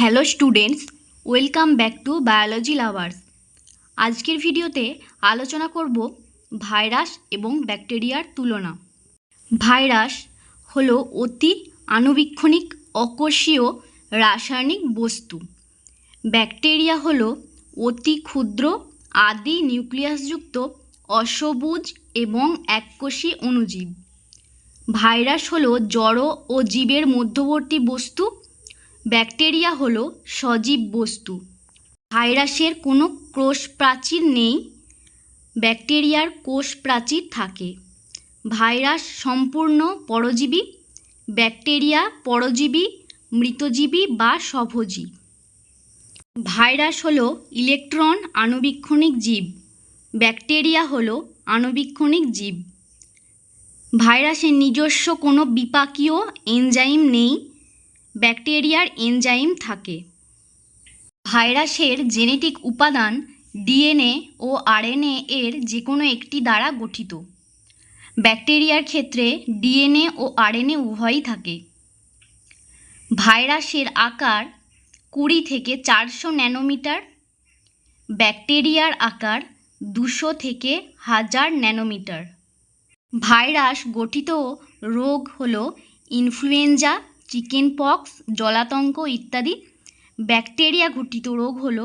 Hello students, welcome back to biology lovers. আজকের ভিডিওতে আলোচনা করব ভাইরাস এবং ব্যাকটেরিয়ার তুলনা। ভাইরাস হলো অতি আণুবীক্ষণিক অকোষীয় রাসায়নিক বস্তু। ব্যাকটেরিয়া হলো অতি ক্ষুদ্র আদি নিউক্লিয়াসযুক্ত অসবুজ এবং এককোষী অণুজীব। ভাইরাস হলো জড় ও জীবের মধ্যবর্তী বস্তু ব্যাকটেরিয়া হলো সজীব বস্তু। ভাইরাসের কোনো কোষ প্রাচীর নেই, ব্যাকটেরিয়ার কোষ প্রাচীর থাকে। ভাইরাস সম্পূর্ণ পরজীবী, ব্যাকটেরিয়া পরজীবী, মৃতজীবী বা স্বভোজী ভাইরাস হলো ইলেকট্রন আণুবীক্ষণিক জীব, ব্যাকটেরিয়া হলো আণুবীক্ষণিক জীব। ভাইরাসের নিজস্ব কোনো বিপাকীয় এনজাইম নেই ব্যাকটেরিয়ার এনজাইম থাকে। ভাইরাসের জেনেটিক উপাদান, ডিএনএ ও আরএনএ এর যে কোনো একটি দ্বারা গঠিত। ব্যাকটেরিয়ার ক্ষেত্রে ডিএনএ ও আরএনএ উভয়ই থাকে। ভাইরাসের আকার কুড়ি থেকে চারশো ন্যানোমিটার, ব্যাকটেরিয়ার আকার দুশো থেকে হাজার ন্যানোমিটার। ভাইরাস গঠিত রোগ হলো ইনফ্লুয়েঞ্জা চিকেন পক্স, জলাতঙ্ক ইত্যাদি ব্যাকটেরিয়া ঘটিত রোগ হলো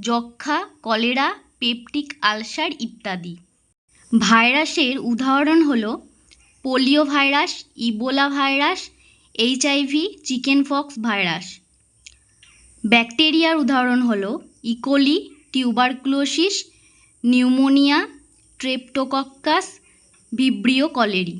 যক্ষা কলেরা, পেপটিক আলসার ইত্যাদি। ভাইরাসের উদাহরণ হলো polio virus, Ebola virus HIV chicken pox virus. ব্যাকটেরিয়ার উদাহরণ হলো E coli, tuberculosis, pneumonia, streptococcus, vibrio cholerae.